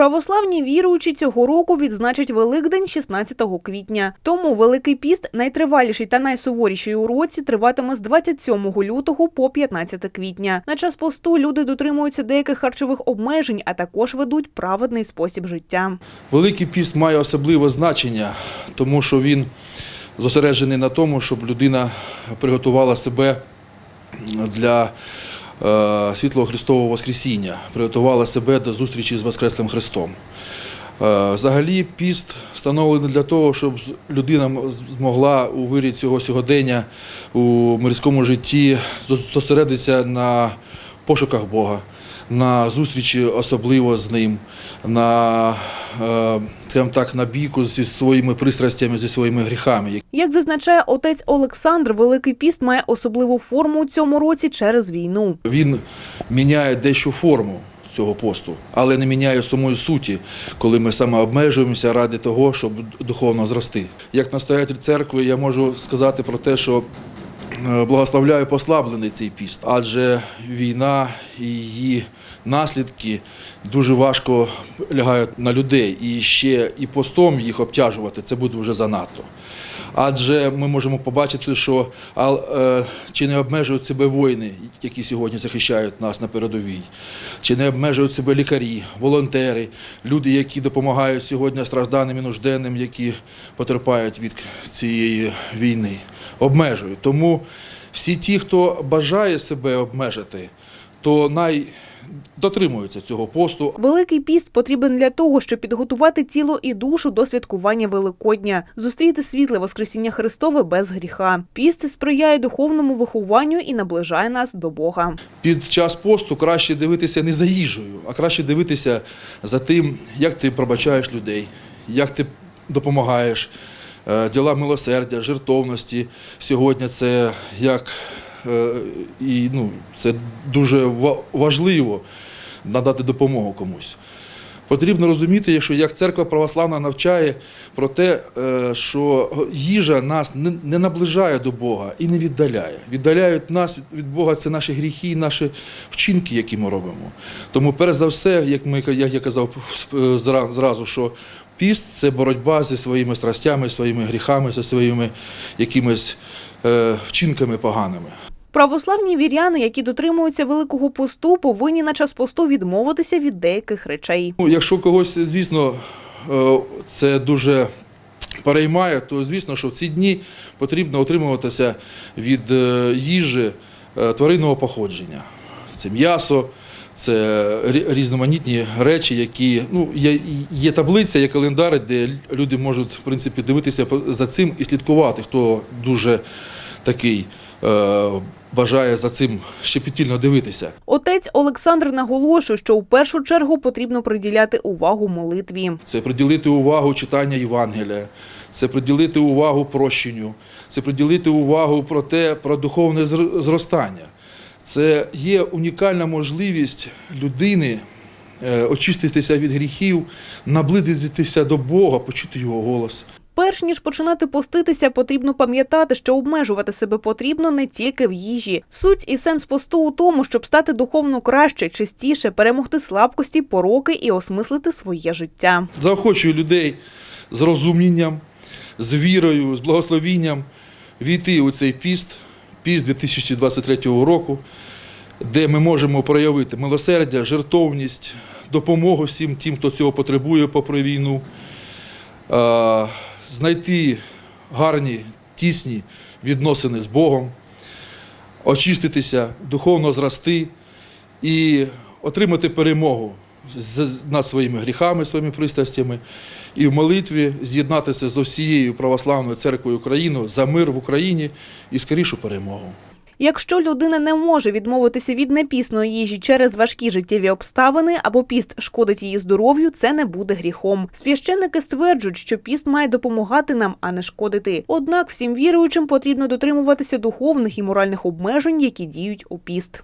Православні віруючі цього року відзначать Великдень 16 квітня. Тому Великий піст, найтриваліший та найсуворіший у році, триватиме з 27 лютого по 15 квітня. На час посту люди дотримуються деяких харчових обмежень, а також ведуть праведний спосіб життя. Великий піст має особливе значення, тому що він зосереджений на тому, щоб людина приготувала себе для світлого Христового Воскресіння, приготувала себе до зустрічі з Воскреслим Христом. Е, Взагалі, піст встановлений для того, щоб людина змогла у вирі цього сьогодення у мирському житті зосередитися на пошуках Бога, на зустрічі особливо з ним, на, е, скажімо так, на бійку зі своїми пристрастями, зі своїми гріхами, Як зазначає отець Олександр, Великий піст має особливу форму у цьому році через війну. Він міняє дещо форму цього посту, але не міняє самої суті, коли ми саме обмежуємося ради того, щоб духовно зрости. Як настоятель церкви, я можу сказати про те, що благословляю послаблений цей піст, адже війна і її наслідки дуже важко лягають на людей. І ще і постом їх обтяжувати це буде вже занадто. Адже ми можемо побачити, що а, е, чи не обмежують себе воїни, які сьогодні захищають нас на передовій, чи не обмежують себе лікарі, волонтери, люди, які допомагають сьогодні стражданим і нужденним, які потерпають від цієї війни. Обмежують. Тому всі ті, хто бажає себе обмежити, то най дотримуються цього посту, Великий піст потрібен для того, щоб підготувати тіло і душу до святкування Великодня, зустріти світле Воскресіння Христове без гріха. Піст сприяє духовному вихованню і наближає нас до Бога. під час посту краще дивитися не за їжею, а краще дивитися за тим, як ти пробачаєш людей, як ти допомагаєш. Е, Діла милосердя, жертовності. Сьогодні це як е, і ну, це дуже важливо надати допомогу комусь. Потрібно розуміти, якщо як церква православна навчає про те, е, що їжа нас не- наближає до Бога і не віддаляє. Віддаляють нас від Бога це наші гріхи, і наші вчинки, які ми робимо. Тому, перш за все, як ми як я казав е, зра- зразу, що піст це боротьба зі своїми страстями, своїми гріхами, зі своїми якимись е, вчинками поганими. Православні віряни, які дотримуються Великого посту, повинні на час посту відмовитися від деяких речей. Ну, якщо когось, звісно, е, це дуже переймає, то звісно, що в ці дні потрібно утримуватися від е, їжі е, тваринного походження. Це м'ясо, це різноманітні речі, які ну, є, є таблиця, є календар, де люди можуть в принципі дивитися за цим і слідкувати, хто дуже такий. Бажає за цим щепетільно дивитися. Отець Олександр наголошує, що у першу чергу потрібно приділяти увагу молитві. Це приділити увагу читання Євангелія, це приділити увагу прощенню, це приділити увагу про те, про духовне зростання. Це є унікальна можливість людини е, очиститися від гріхів, наблизитися до Бога, почути його голос. Перш ніж починати поститися, потрібно пам'ятати, що обмежувати себе потрібно не тільки в їжі. Суть і сенс посту у тому, щоб стати духовно краще, чистіше, перемогти слабкості, пороки і осмислити своє життя. Заохочую людей з розумінням, з вірою, з благословінням війти у цей піст, піст 2023 року, де ми можемо проявити милосердя, жертовність, допомогу всім тим, хто цього потребує попри війну, знайти гарні, тісні відносини з Богом, очиститися, духовно зрости і отримати перемогу над своїми гріхами, своїми пристрастями, і в молитві з'єднатися з усією православною церквою України за мир в Україні і скорішу перемогу. Якщо людина не може відмовитися від непісної їжі через важкі життєві обставини або піст шкодить її здоров'ю, це не буде гріхом. Священники стверджують, що піст має допомагати нам, а не шкодити. Однак всім віруючим потрібно дотримуватися духовних і моральних обмежень, які діють у піст.